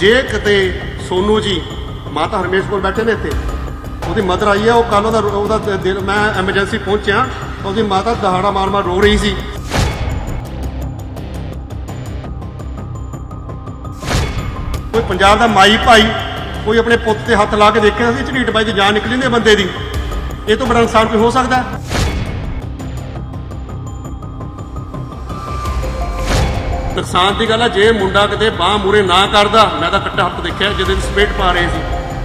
ਜੇ ਕਿਤੇ ਸੋਨੂ ਜੀ ਮਾਤਾ ਹਰਮੇਸ਼ ਕੋਲ ਬੈਠੇ ਨੇ ਇੱਥੇ, ਉਹਦੀ ਮਦਰ ਆਈ ਹੈ ਉਹ ਕੱਲ ਉਹਦਾ ਉਹਦਾ ਦਿਲ ਮੈਂ ਐਮਰਜੈਂਸੀ ਪਹੁੰਚਿਆ ਉਹਦੀ ਮਾਤਾ ਦਹਾੜਾ ਮਾਰ ਮਾਰ ਰੋ ਰਹੀ ਸੀ। ਕੋਈ ਪੰਜਾਬ ਦਾ ਮਾਈ ਭਾਈ, ਕੋਈ ਆਪਣੇ ਪੁੱਤ ਤੇ ਹੱਥ ਲਾ ਕੇ ਦੇਖਿਆ ਸੀ ਝਰੀਟ ਬਾਈ ਦੀ ਜਾਨ ਨਿਕਲੀ ਨੇ ਬੰਦੇ ਦੀ? ਇਹ ਤੋਂ ਬੜਾ ਇਨਸਾਨ ਕੋਈ ਹੋ ਸਕਦਾ? ਨੁਕਸਾਨ ਦੀ ਗੱਲ ਹੈ ਜੇ ਮੁੰਡਾ ਕਿਤੇ ਬਾਹ ਮੂਰੇ ਨਾ ਕਰਦਾ, ਮੈਂ ਤਾਂ ਕੱਟਾ ਹੱਥ ਦੇਖਿਆ ਜਿਹਦੇ ਵਿੱਚ ਸਪੇਟ ਪਾ ਰਹੇ ਸੀ।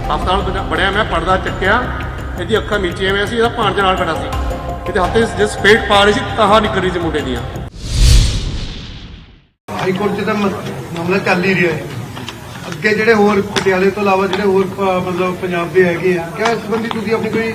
ਹਸਪਤਾਲ ਬੜਿਆ ਮੈਂ ਪਰਦਾ ਚੱਕਿਆ, ਇਹਦੀ ਅੱਖਾਂ ਮੀਚੀਆਂ ਹੋਈਆਂ ਸੀ, ਇਹਦਾ ਭਾਂਜ ਨਾਲ ਖੜਾ ਸੀ। ਇਹਦੇ ਹੱਥ 'ਚ ਜੇ ਸਪੇਟ ਪਾ ਰਹੀ ਸੀ ਤਾਹਾ ਨਿਕਲ ਰਹੀ ਸੀ ਮੁੰਡੇ ਦੀਆਂ। ਹਾਈ ਕੋਰਟ 'ਚ ਤਾਂ ਮਾਮਲਾ ਚੱਲ ਹੀ ਰਿਹਾ ਹੈ। ਅੱਗੇ ਜਿਹੜੇ ਹੋਰ ਪਟਿਆਲੇ ਤੋਂ ਇਲਾਵਾ ਜਿਹੜੇ ਹੋਰ ਮਤਲਬ ਪੰਜਾਬ ਦੇ ਹੈਗੇ ਆ, ਕਿਆ ਇਸ ਸੰਬੰਧੀ ਤੁਸੀਂ ਆਪਣੀ ਕੋਈ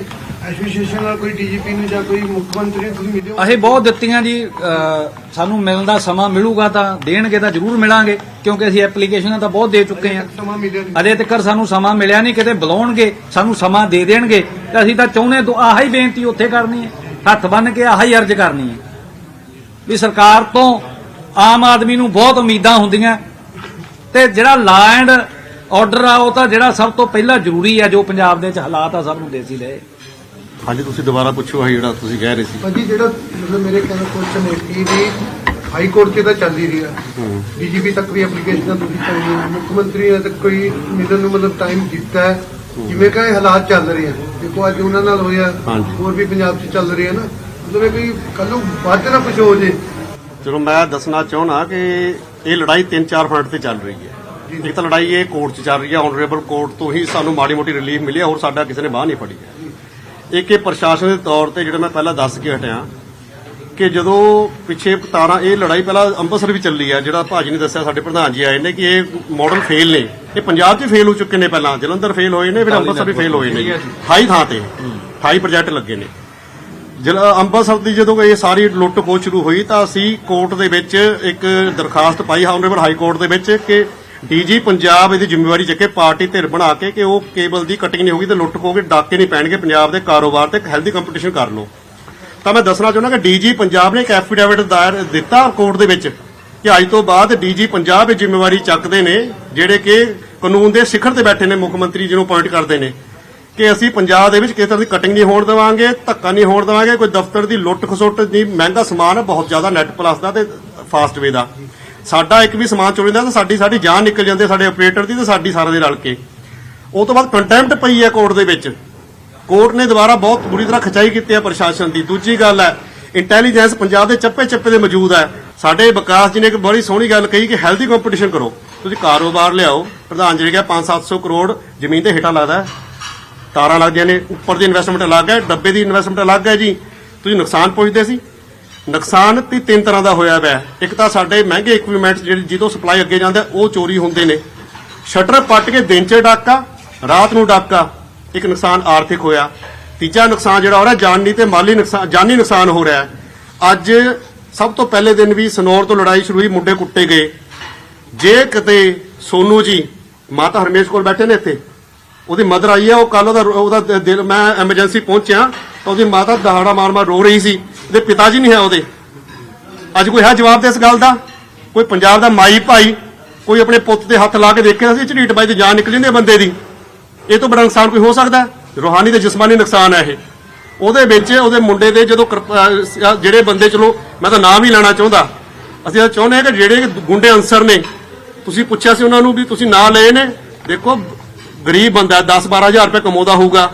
ਐਸੋਸੀਏਸ਼ਨ ਨਾਲ ਕੋਈ ਡੀਜੀਪੀ ਨੂੰ ਜਾਂ ਕੋਈ ਮੁੱਖ ਮੰਤਰੀ ਨੂੰ ਤੁਸੀਂ ਅਸੀਂ ਬਹੁਤ ਦਿੱਤੀਆਂ ਜੀ ਅਹ ਸਾਨੂੰ ਮਿਲਣ ਦਾ ਸਮਾਂ ਮਿਲੂਗਾ ਤਾਂ ਦੇਣਗੇ ਤਾਂ ਜ਼ਰੂਰ ਮਿਲਾਂਗੇ ਕਿਉਂਕਿ ਅਸੀਂ ਐਪਲੀਕੇਸ਼ਨਾਂ ਤਾਂ ਬਹੁਤ ਦੇ ਚੁੱਕੇ ਹਾਂ। ਸਮਾਂ ਮਿਲਿਆ ਨਹੀਂ। ਅਜੇ ਤੱਕ ਸਾਨੂੰ ਸਮਾਂ ਮਿਲਿਆ ਨਹੀਂ ਕਿਤੇ ਬੁਲਾਉਣਗੇ ਸਾਨੂੰ ਸਮਾਂ ਦੇ ਦੇਣਗੇ। ਤੇ ਅਸੀਂ ਤਾਂ ਚਾਹੁੰਦੇ ਤੋਂ ਆਹ ਹੀ ਬੇਨਤੀ ਉੱਥੇ ਕਰਨੀ ਹੈ ਹੱਥ ਬੰਨ ਕੇ ਆਹ ਹੀ ਅਰਜ਼ ਕਰਨੀ ਹੈ। ਵੀ ਸਰਕਾਰ ਤੋਂ ਆਮ ਆਦਮੀ ਨੂੰ ਬਹੁਤ ਉਮੀਦਾਂ ਹੁੰਦੀਆਂ। ਤੇ ਜਿਹੜਾ ਲਾ ਐਂਡ ਆਰਡਰ ਆ ਉਹ ਤਾਂ ਜਿਹੜਾ ਸਭ ਤੋਂ ਪਹਿਲਾਂ ਜ਼ਰੂਰੀ ਹੈ ਜੋ ਪੰਜਾਬ ਦੇ ਵਿੱਚ ਹਾਲਾਤ ਆ ਸਭ ਨੂੰ ਦੇਸੀ ਰਹੇ। ਹਾਂਜੀ ਤੁਸੀਂ ਦੁਬਾਰਾ ਪੁੱਛੋ ਆਹ ਜਿਹੜਾ ਤੁਸੀਂ ਕਹਿ ਰਹੇ ਸੀ। ਭਾਜੀ ਜਿਹੜਾ ਮਤਲਬ ਮੇਰੇ ਕਹਿਣ ਕੁਐਸਚਨ ਹੈ ਕਿ ਵੀ ਹਾਈ ਕੋਰਟ 'ਚ ਤਾਂ ਚੱਲ ਹੀ ਰਿਹਾ। ਡੀਜੀਪੀ ਤੱਕ ਵੀ ਐਪਲੀਕੇਸ਼ਨਾਂ ਤੁਸੀਂ ਪਾਈਆਂ ਮੁੱਖ ਮੰਤਰੀ ਨੇ ਤੱਕ ਕੋਈ ਮਿਲਣ ਨੂੰ ਮਤਲਬ ਟਾਈਮ ਦਿੱਤਾ ਹੈ। ਜਿਵੇਂ ਕਿ ਇਹ ਹਾਲਾਤ ਚੱਲ ਰਹੇ ਆ। ਦੇਖੋ ਅੱਜ ਉਹਨਾਂ ਨਾਲ ਹੋਇਆ। ਹਾਂਜੀ। ਹੋਰ ਵੀ ਪੰਜਾਬ 'ਚ ਚੱਲ ਰਹੇ ਆ ਨਾ। ਮਤਲਬ ਇਹ ਕੋਈ ਕੱਲ 'ਚ ਨਾ ਕੁਝ ਹੋ ਜੇ। ਚਲੋ ਮੈਂ ਦੱਸਣਾ ਚਾਹਣਾ ਕਿ ਇਹ ਲੜਾਈ ਤਿੰਨ ਚਾਰ ਫਰੰਟ ਤੇ ਚੱਲ ਰਹੀ ਹੈ। ਇੱਕ ਤਾਂ ਲੜਾਈ ਇਹ ਕੋਰਟ 'ਚ ਚੱਲ ਰਹੀ ਹੈ। ਆਨਰੇਬਲ ਕੋਰਟ ਤੋਂ ਹੀ ਸਾਨੂੰ ਮਾੜੀ ਮੋਟੀ ਰਿਲੀਫ ਮਿਲੀ ਹੈ। ਹੋਰ ਸਾਡਾ ਕਿਸੇ ਨੇ ਬਾਹ ਨਹੀਂ ਫੜੀ ਹੈ। ਇੱਕ ਇਹ ਪ੍ਰਸ਼ਾਸਨ ਦੇ ਤੌਰ ਤੇ ਜਿਹੜਾ ਮੈਂ ਪਹਿਲਾਂ ਦੱਸ ਕੇ ਹਟਿਆ ਕਿ ਜਦੋਂ ਪਿੱਛੇ ਤਾਰਾਂ ਇਹ ਲੜਾਈ ਪਹਿਲਾਂ ਅੰਮ੍ਰਿਤਸਰ ਵੀ ਚੱਲੀ ਆ ਜਿਹੜਾ ਭਾਜੀ ਨੇ ਦੱਸਿਆ ਸਾਡੇ ਪ੍ਰਧਾਨ ਜੀ ਆਏ ਨੇ ਕਿ ਇਹ ਮਾਡਲ ਫੇਲ ਨੇ। ਇਹ ਪੰਜਾਬ 'ਚ ਫੇਲ ਹੋ ਚੁੱਕੇ ਨੇ ਪਹਿਲਾਂ ਜਲੰਧਰ ਫੇਲ ਹੋਏ ਨੇ ਫਿਰ ਅੰਮ੍ਰਿਤਸਰ ਵੀ ਫੇਲ ਹੋਏ ਨੇ। 28 ਥਾਂ ਤੇ 28 ਪ੍ਰੋਜੈਕਟ ਲੱਗੇ ਨੇ। ਜਿਹੜਾ ਅੰਮ੍ਰਿਤਸਰ ਦੀ ਜਦੋਂ ਇਹ ਸਾਰੀ ਲੁੱਟ ਖੋਹ ਸ਼ੁਰੂ ਹੋਈ ਤਾਂ ਅਸੀਂ ਕੋਰਟ ਦੇ ਵਿੱਚ ਇੱਕ ਦਰਖਾਸਤ ਪਾਈ ਆਨਰੇਬਲ ਹਾਈ ਕੋਰਟ ਦੇ ਵਿੱਚ ਕਿ ਡੀਜੀ ਪੰਜਾਬ ਇਹਦੀ ਜ਼ਿੰਮੇਵਾਰੀ ਚੱਕੇ ਪਾਰਟੀ ਧਿਰ ਬਣਾ ਕੇ ਕਿ ਉਹ ਕੇਬਲ ਦੀ ਕਟਿੰਗ ਨਹੀਂ ਹੋਗੀ ਤੇ ਲੁੱਟ ਖੋਹ ਕੇ ਡਾਕੇ ਨਹੀਂ ਪੈਣਗੇ ਪੰਜਾਬ ਦੇ ਕਾਰੋਬਾਰ ਤੇ ਹੈਲਦੀ ਕੰਪੀਟੀਸ਼ਨ ਕਰ ਲਓ। ਤਾਂ ਮੈਂ ਦੱਸਣਾ ਚਾਹੁੰਦਾ ਕਿ ਡੀਜੀ ਪੰਜਾਬ ਨੇ ਇੱਕ ਐਫੀਡੇਵਿਟ ਦਾਇਰ ਦਿੱਤਾ ਕੋਰਟ ਦੇ ਵਿੱਚ ਕਿ ਅੱਜ ਤੋਂ ਬਾਅਦ ਡੀਜੀ ਪੰਜਾਬ ਇਹ ਜ਼ਿੰਮੇਵਾਰੀ ਚੱਕਦੇ ਨੇ, ਜਿਹੜੇ ਕਿ ਕਾਨੂੰਨ ਦੇ ਸਿਖਰ ਤੇ ਬੈਠੇ ਨੇ, ਮੁੱਖ ਮੰਤਰੀ ਜੀ ਨੂੰ ਅਪਾਇੰਟ ਕਰਦੇ ਨੇ, ਕਿ ਅਸੀਂ ਪੰਜਾਬ ਦੇ ਵਿੱਚ ਕਿਸੇ ਤਰ੍ਹਾਂ ਦੀ ਕਟਿੰਗ ਨਹੀਂ ਹੋਣ ਦੇਵਾਂਗੇ, ਧੱਕਾ ਨਹੀਂ ਹੋਣ ਦੇਵਾਂਗੇ, ਕੋਈ ਦਫ਼ਤਰ ਦੀ ਲੁੱਟ ਖਸੁੱਟ ਦੀ ਮਹਿੰਗਾ ਸਮਾਨ ਬਹੁਤ ਜ਼ਿਆਦਾ ਨੈਟ ਪਲੱਸ ਦਾ ਤੇ ਫਾਸਟਵੇ ਦਾ। ਸਾਡਾ ਇੱਕ ਵੀ ਸਮਾਨ ਚੋਰੀ ਦਾ ਤਾਂ ਸਾਡੀ ਸਾਡੀ ਜਾਨ ਨਿਕਲ ਜਾਂਦੀ ਸਾਡੇ ਆਪਰੇਟਰ ਦੀ ਤੇ ਸਾਡੀ ਸਾਰਿਆਂ ਦੇ ਰਲ ਕੇ। ਉਹ ਤੋਂ ਬਾਅਦ ਕੰਟੈਂਪਟ ਪਈ ਹੈ ਕੋਰਟ ਦੇ ਵਿੱਚ। ਕੋਰਟ ਨੇ ਦੁਬਾਰਾ ਬਹੁਤ ਬੁਰੀ ਤਰ੍ਹਾਂ ਖਚਾਈ ਕੀਤੀ ਹੈ ਪ੍ਰਸ਼ਾਸਨ ਦੀ। ਦੂਜੀ ਗੱਲ ਹੈ ਇੰਟੈਲੀਜੈਂਸ ਪੰਜਾਬ ਦੇ ਚੱਪੇ ਚੱਪੇ ਦੇ ਮੌਜੂਦ ਹੈ। ਸਾਡੇ ਵਿਕਾਸ ਜੀ ਨੇ ਇੱਕ ਬੜੀ ਸੋਹਣੀ ਗੱਲ ਕਹੀ ਕਿ ਹੈਲਦੀ ਕੰਪੀਟੀਸ਼ਨ ਕਰੋ। ਤੁਸੀਂ ਕਾਰੋਬਾਰ ਲਿਆਓ। ਪ੍ਰਧਾਨ ਜੀ ਨੇ ਕਿਹਾ 5-700 ਕਰੋੜ ਜ਼ਮੀਨ ਤੇ ਹੇਠਾਂ ਲੱਗਦਾ ਤਾਰਾਂ ਲੱਗਦੀਆਂ ਨੇ, ਉੱਪਰ ਦੀ ਇਨਵੈਸਟਮੈਂਟ ਅਲੱਗ ਹੈ, ਡੱਬੇ ਦੀ ਇਨਵੈਸਟਮੈਂਟ ਅਲੱਗ ਹੈ ਜੀ। ਤੁਸੀਂ ਨੁਕਸਾਨ ਪੁੱਛਦੇ ਸੀ। ਨੁਕਸਾਨ ਵੀ ਤਿੰਨ ਤਰ੍ਹਾਂ ਦਾ ਹੋਇਆ ਪਿਆ। ਇੱਕ ਤਾਂ ਸਾਡੇ ਮਹਿੰਗੇ ਇਕਵਿਪਮੈਂਟ ਜਿਹੜੇ ਜਿਹਦੋਂ ਸਪਲਾਈ ਅੱਗੇ ਜਾਂਦਾ ਉਹ ਚੋਰੀ ਹੁੰਦੇ ਨੇ। ਸ਼ਟਰ ਪੱਟ ਕੇ ਦਿਨ 'ਚ ਡਾਕਾ, ਰਾਤ ਨੂੰ ਡਾਕਾ, ਇੱਕ ਨੁਕਸਾਨ ਆਰਥਿਕ ਹੋਇਆ। ਤੀਜਾ ਨੁਕਸਾਨ ਜਿਹੜਾ ਹੋ ਰਿਹਾ, ਜਾਨੀ ਤੇ ਮਾਲੀ ਨੁਕਸਾਨ, ਜਾਨੀ ਨੁਕਸਾਨ ਹੋ ਰਿਹਾ। ਅੱਜ ਸਭ ਤੋਂ ਪਹਿਲੇ ਦਿਨ ਵੀ ਸਨੌਰ ਤੋਂ ਲੜਾਈ ਸ਼ੁਰੂ ਹੋਈ, ਮੁੰਡੇ ਕੁੱਟੇ ਗਏ। ਜੇ ਕਿਤੇ ਸੋਨੂ ਜੀ, ਮਾਤਾ ਹਰਮੇਸ਼ ਕੋਲ ਬੈਠੇ ਨੇ ਇੱਥੇ, ਉਹਦੀ ਮਦਰ ਆਈ ਹੈ ਉਹ ਕੱਲ ਉਹਦਾ ਉਹਦਾ ਦਿਲ ਮੈਂ ਐਮਰਜੈਂਸੀ ਪਹੁੰਚਿਆ, ਤਾਂ ਉਹਦੀ ਮਾਤਾ ਦਹਾੜਾ ਮਾਰ ਮਾਰ ਰੋ ਰਹੀ ਸੀ। ਉਹਦੇ ਪਿਤਾ ਜੀ ਨਹੀਂ ਹੈ ਉਹਦੇ। ਅੱਜ ਕੋਈ ਹੈ ਜਵਾਬ ਦੇ ਇਸ ਗੱਲ ਦਾ? ਕੋਈ ਪੰਜਾਬ ਦਾ ਮਾਈ ਭਾਈ, ਕੋਈ ਆਪਣੇ ਪੁੱਤ ਦੇ ਹੱਥ ਲਾ ਕੇ ਦੇਖਿਆ ਸੀ ਝੜੀਟ ਬਾਈ ਤੇ ਜਾਨ ਨਿਕਲ ਜਾਂਦੀ ਬੰਦੇ ਦੀ। ਇਹ ਤੋਂ ਬੜਾ ਨੁਕਸਾਨ ਕੋਈ ਹੋ ਸਕਦਾ ਹੈ? ਰੂਹਾਨੀ ਤੇ ਜਿਸਮਾਨੀ ਨੁਕਸਾਨ ਹੈ ਇਹ। ਉਹਦੇ ਵਿੱਚ ਉਹਦੇ ਮੁੰਡੇ ਦੇ ਜਦੋਂ ਜਿਹੜੇ ਬੰਦੇ ਚਲੋ, ਮੈਂ ਤਾਂ ਨਾਮ ਹੀ ਲੈਣਾ ਚਾਹੁੰਦਾ। ਅਸੀਂ ਤਾਂ ਚਾਹੁੰਦੇ ਹਾਂ ਕਿ ਜਿਹੜੇ ਗੁੰਡੇ ਅਨਸਰ ਨੇ, ਤੁਸੀਂ ਪੁੱਛਿਆ ਸੀ ਉਹਨਾਂ ਨੂੰ ਵੀ ਤੁਸੀਂ ਨਾਂ ਲਏ ਨੇ। ਦੇਖੋ, ਗਰੀਬ ਬੰਦਾ 10 12000 ਰੁਪਏ ਕਮਾਉਂਦਾ ਹੋਊਗਾ।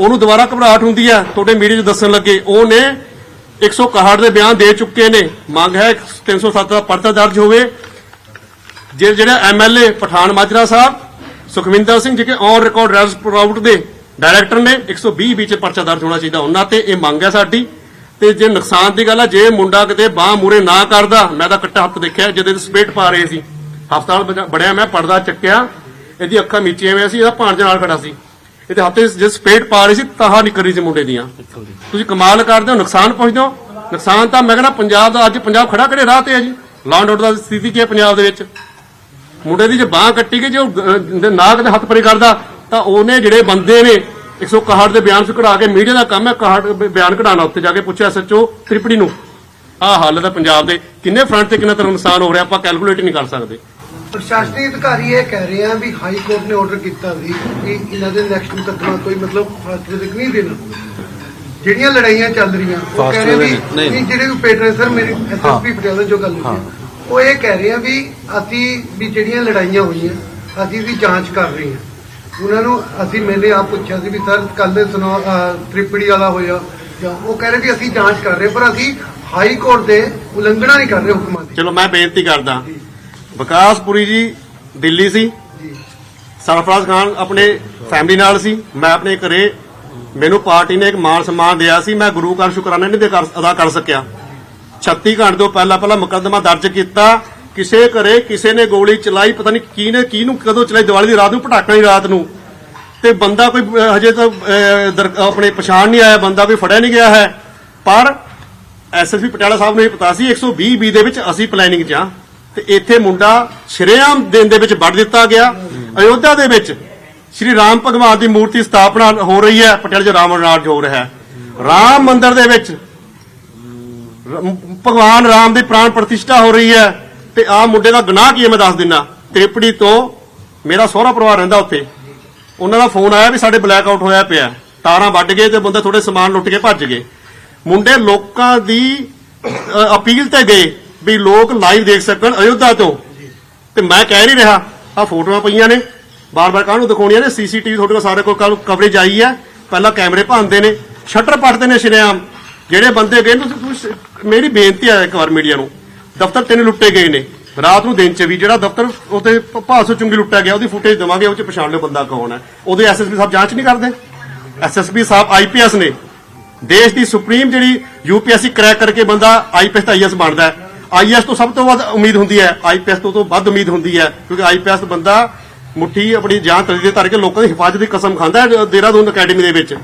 ਉਹਨੂੰ ਦੁਬਾਰਾ ਘਬਰਾਹਟ ਹੁੰਦੀ ਹੈ। ਤੁਹਾਡੇ ਮੀਡੀਆ 'ਚ ਦੱਸਣ ਲੱਗੇ ਉਹਨੇ 161 ਦੇ ਬਿਆਨ ਦੇ ਚੁੱਕੇ ਨੇ। ਮੰਗ ਹੈ 307 ਦਾ ਪਰਚਾ ਦਰਜ ਹੋਵੇ। ਜੇ ਜਿਹੜਾ ਐਮਐਲਏ ਪਠਾਨ ਮਾਜਰਾ ਸਾਹਿਬ ਸੁਖਵਿੰਦਰ ਸਿੰਘ ਜਿਹੜੇ ਔਨ ਰਿਕਾਰਡ ਰੈਸ ਪ੍ਰਾਊਡ ਦੇ ਡਾਇਰੈਕਟਰ ਨੇ 120 ਵਿੱਚ ਪਰਚਾ ਦਰਜ ਹੋਣਾ ਚਾਹੀਦਾ। ਉਹਨਾਂ ਤੇ ਇਹ ਮੰਗ ਹੈ ਸਾਡੀ। ਤੇ ਜੇ ਨੁਕਸਾਨ ਦੀ ਗੱਲ ਹੈ ਜੇ ਮੁੰਡਾ ਕਿਤੇ ਬਾਹ ਮੂਰੇ ਨਾ ਕਰਦਾ ਮੈਂ ਤਾਂ ਕੱਟਾ ਹੱਥ ਦੇਖਿਆ ਜਿਹਦੇ ਤੇ ਸਪੇਟ ਪਾ ਰਹੇ ਸੀ। ਹਸਪਤਾਲ ਬੜਿਆ ਮੈਂ ਪਰਦਾ ਚੱਕਿਆ। ਇਹਦੀ ਅੱਖਾਂ ਮੀਚੀਆਂ ਹੋਈਆਂ ਸੀ ਇਹਦਾ ਭਾਂਜ ਨਾਲ ਖੜਾ ਸੀ। ਇਹਦੇ ਹੱਥ ਜੇ ਸਪੇਟ ਪਾ ਰਹੀ ਸੀ ਤਾਹਾ ਨਿਕਲ ਰਹੀ ਸੀ ਮੁੰਡੇ ਦੀਆਂ। ਤੁਸੀਂ ਕਮਾਲ ਕਰਦੇ ਹੋ ਨੁਕਸਾਨ ਪਹੁੰਚਦੇ ਹੋ। ਨੁਕਸਾਨ ਤਾਂ ਮੈਂ ਕਹਿੰਦਾ ਪੰਜਾਬ ਦਾ, ਅੱਜ ਪੰਜਾਬ ਖੜਾ ਕਿਹੜੇ ਰਾਹ ਤੇ ਹੈ ਜੀ? ਲਾਂਡ ਆਰਡਰ ਦਾ ਸਥਿਤੀ ਕੀ ਹੈ ਪੰਜਾਬ ਦੇ ਵਿੱਚ? ਮੁੰਡੇ ਦੀ ਜੇ ਬਾਹ ਕੱਟੀ ਗਈ, ਜੇ ਉਹ ਨਾਕ ਦੇ ਹੱਥ ਪਰੇ ਕਰਦਾ, ਤਾਂ ਉਹਨੇ ਜਿਹੜੇ ਬੰਦੇ ਨੇ 161 ਦੇ ਬਿਆਨ ਚ ਕਢਾ ਕੇ ਮੀਡੀਆ ਦਾ ਕੰਮ ਹੈ 61 ਬਿਆਨ ਕਢਾਣਾ ਉੱਤੇ ਜਾ ਕੇ ਪੁੱਛਿਆ ਸੱਚੋ ਤ੍ਰਿਪੜੀ ਨੂੰ। ਆਹ ਹਾਲਤ ਹੈ ਪੰਜਾਬ ਦੇ। ਕਿੰਨੇ ਫਰੰਟ ਤੇ ਕਿੰਨਾ ਤਰ੍ਹਾਂ ਨੁਕਸਾਨ ਹੋ ਰਿਹਾ, ਆਪਾਂ ਕੈਲਕੂਲੇਟ ਨਹੀਂ ਕਰ ਸਕਦੇ। ਪ੍ਰਸ਼ਾਸਨਿਕ ਅਧਿਕਾਰੀ ਇਹ ਕਹਿ ਰਹੇ ਆ ਵੀ ਹਾਈ ਕੋਰਟ ਨੇ ਆਰਡਰ ਕੀਤਾ ਸੀ ਕਿ ਇਹਨਾਂ ਦੇ ਨੈਕਸਟ ਮੁਕੱਦਮਾ ਕੋਈ ਮਤਲਬ ਫਾਸਲੇ ਤੱਕ ਨਹੀਂ ਦੇਣਾ। ਜਿਹੜੀਆਂ ਲੜਾਈਆਂ ਚੱਲ ਰਹੀਆਂ ਉਹ ਕਹਿ ਰਹੇ ਵੀ ਨਹੀਂ, ਜਿਹੜੇ ਆਪਰੇਟਰ ਸਰ ਮੇਰੀ ਐਸਐਸਪੀ ਪਟਿਆਲਾ ਜੋ ਗੱਲ ਹੋਈ ਉਹ ਇਹ ਕਹਿ ਰਹੇ ਆ ਵੀ ਅਸੀਂ ਵੀ ਜਿਹੜੀਆਂ ਲੜਾਈਆਂ ਹੋਈਆਂ ਅਸੀਂ ਵੀ ਜਾਂਚ ਕਰ ਰਹੇ ਹਾਂ। ਉਹਨਾਂ ਨੂੰ ਅਸੀਂ ਮੈਨੇ ਆਪ ਪੁੱਛਿਆ ਸੀ ਵੀ ਸਰ ਕੱਲ ਦੇ ਸੁਣਾ ਤ੍ਰਿਪੜੀ ਵਾਲਾ ਹੋਇਆ। ਜਾਂ ਉਹ ਕਹਿ ਰਹੇ ਵੀ ਅਸੀਂ ਜਾਂਚ ਕਰ ਰਹੇ ਪਰ ਅਸੀਂ ਹਾਈ ਕੋਰਟ ਦੇ ਉਲੰਘਣਾ ਨਹੀਂ ਕਰ ਰਹੇ ਹੁਕਮਾਂ ਦੀ। ਚਲੋ ਮੈਂ ਬੇਨਤੀ ਕਰਦਾ। ਵਿਕਾਸਪੁਰੀ ਜੀ ਦਿੱਲੀ ਸੀ। ਸਰਫਰਾਜ਼ ਖਾਨ ਆਪਣੇ ਫੈਮਿਲੀ ਨਾਲ ਸੀ। ਮੈਂ ਆਪਣੇ ਘਰੇ ਮੈਨੂੰ ਪਾਰਟੀ ਨੇ ਇੱਕ ਮਾਨ ਸਨਮਾਨ ਦਿਆ ਸੀ, ਮੈਂ ਗੁਰੂ ਘਰ ਸ਼ੁਕਰਾਨਾ ਨਹੀਂ ਦੇ ਕਰ, ਅਦਾ ਕਰ ਸਕਿਆ। 36 ਘੰਟੇ ਤੋਂ ਪਹਿਲਾਂ ਪਹਿਲਾਂ ਮੁਕੱਦਮਾ ਦਰਜ ਕੀਤਾ। ਕਿਸੇ ਘਰੇ ਕਿਸੇ ਨੇ ਗੋਲੀ ਚਲਾਈ, ਪਤਾ ਨਹੀਂ ਕੀ ਨੇ ਕੀ ਨੂੰ ਕਦੋਂ ਚਲਾਈ, ਦੀਵਾਲੀ ਦੀ ਰਾਤ ਨੂੰ, ਪਟਾਕਾਂ ਦੀ ਰਾਤ ਨੂੰ। ਤੇ ਬੰਦਾ ਕੋਈ ਹਜੇ ਤਾਂ ਆਪਣੇ ਪਛਾਣ ਨਹੀਂ ਆਇਆ, ਬੰਦਾ ਕੋਈ ਫੜਿਆ ਨਹੀਂ ਗਿਆ ਹੈ। ਪਰ ਐਸਐਸਪੀ ਪਟਿਆਲਾ ਸਾਹਿਬ ਨੂੰ ਇਹ ਪਤਾ ਸੀ 120 ਬੀ ਦੇ ਵਿੱਚ ਅਸੀਂ ਪਲੈਨਿੰਗ 'ਚ ਆ। ਤੇ ਇੱਥੇ ਮੁੰਡਾ ਸ਼ਰੇਆਮ ਦਿਨ ਦੇ ਵਿੱਚ ਵੱਢ ਦਿੱਤਾ ਗਿਆ। ਅਯੋਧਿਆ ਦੇ ਵਿੱਚ ਸ਼੍ਰੀ ਰਾਮ ਭਗਵਾਨ ਦੀ ਮੂਰਤੀ ਸਥਾਪਨਾ ਹੋ ਰਹੀ ਹੈ, ਪਟਿਆਲੇ 'ਚ ਰਾਮ ਰਾਜ ਹੋ ਰਿਹਾ ਹੈ। ਰਾਮ ਮੰਦਿਰ ਦੇ ਵਿੱਚ ਭਗਵਾਨ ਰਾਮ ਦੀ ਪ੍ਰਾਣ ਪ੍ਰਤਿਸ਼ਠਾ ਹੋ ਰਹੀ ਹੈ ਤੇ ਆ ਮੁੰਡੇ ਦਾ ਗੁਨਾਹ ਕੀ ਹੈ ਮੈਂ ਦੱਸ ਦਿੰਨਾ। ਤ੍ਰਿਪੜੀ ਤੋਂ ਮੇਰਾ ਸਹੁਰਾ ਪਰਿਵਾਰ ਰਹਿੰਦਾ ਉੱਥੇ। ਉਹਨਾਂ ਦਾ ਫੋਨ ਆਇਆ ਵੀ ਸਾਡੇ ਬਲੈਕ ਆਊਟ ਹੋਇਆ ਪਿਆ। ਤਾਰਾਂ ਵੱਢ ਗਏ ਤੇ ਬੰਦੇ ਥੋੜੇ ਸਮਾਨ ਲੁੱਟ ਕੇ ਭੱਜ ਗਏ। ਮੁੰਡੇ ਲੋਕਾਂ ਦੀ ਅਪੀਲ ਤੇ ਗਏ ਵੀ ਲੋਕ ਲਾਈਵ ਦੇਖ ਸਕਣ ਅਯੋਧਿਆ ਤੋਂ। ਤੇ ਮੈਂ ਕਹਿ ਨਹੀਂ ਰਿਹਾ ਆ ਫੋਟੋਆਂ ਪਈਆਂ ਨੇ। ਬਾਰ-ਬਾਰ ਕਾਹਨੂੰ ਦਿਖਾਉਣੀਆਂ ਨੇ? ਸੀਸੀਟੀਵੀ ਤੁਹਾਡੇ ਕੋਲ ਸਾਰੇ ਕੋਲ ਕੱਲ ਕਵਰੇਜ ਆਈ ਹੈ। ਪਹਿਲਾਂ ਕੈਮਰੇ ਭੰਨਦੇ ਨੇ ਸ਼ਟਰ ਪੱਟਦੇ ਨੇ ਸ਼ਰੇਆਮ। ਜਿਹੜੇ ਬੰਦੇ ਗਏ ਤੁਸੀਂ- ਮੇਰੀ ਬੇਨਤੀ ਹੈ ਇੱਕ ਵਾਰ ਮੀਡੀਆ ਨੂੰ। ਦਫ਼ਤਰ ਤਿੰਨ ਲੁੱਟੇ ਗਏ ਨੇ। ਰਾਤ ਨੂੰ ਦਿਨ ਚ ਵੀ ਜਿਹੜਾ ਦਫ਼ਤਰ ਉਤੇ ਭਾਸੋ ਚੁੰਗੀ ਲੁੱਟਿਆ ਗਿਆ, ਉਹਦੀ ਫੁਟੇਜ ਦੇਵਾਂਗੇ, ਉਹ ਚ ਪਛਾਣ ਲਿਓ ਬੰਦਾ ਕੌਣ ਹੈ। ਉਹਦੇ ਐਸਐਸਪੀ ਸਾਹਿਬ ਜਾਂਚ ਨਹੀਂ ਕਰਦੇ? ਐਸਐਸਪੀ ਸਾਹਿਬ ਆਈਪੀਐਸ ਨੇ। ਦੇਸ਼ ਦੀ ਸੁਪਰੀਮ ਜਿਹੜੀ ਯੂਪੀਐਸਸੀ ਕਰੈਕ ਕਰਕੇ ਬੰਦਾ ਆਈਪੀਐਸ ਤਾਂ ਆਈਐਸ ਬਣਦਾ ਹੈ। ਆਈਐਸ ਤੋਂ ਸਭ ਤੋਂ ਵੱਧ ਉਮੀਦ ਹੁੰਦੀ ਹੈ। ਆਈਪੀਐਸ ਤੋਂ ਤੋਂ ਵੱਧ ਉਮੀਦ ਹੁੰਦੀ ਹੈ, ਕਿਉਂਕਿ ਆਈਪੀਐਸ ਬੰਦਾ ਮੁੱਠੀ ਆਪਣੀ ਜਾਨ ਤਲੀ ਦੇ ਧਰ ਕੇ ਲੋਕਾਂ ਦੀ ਹਿਫਾਜ਼ਤ ਦੀ ਕਸਮ ਖਾਂਦਾ ਹੈ, ਦੇਹਰਾਦੂਨ ਅਕੈਡਮੀ ਦੇ ਵਿੱਚ।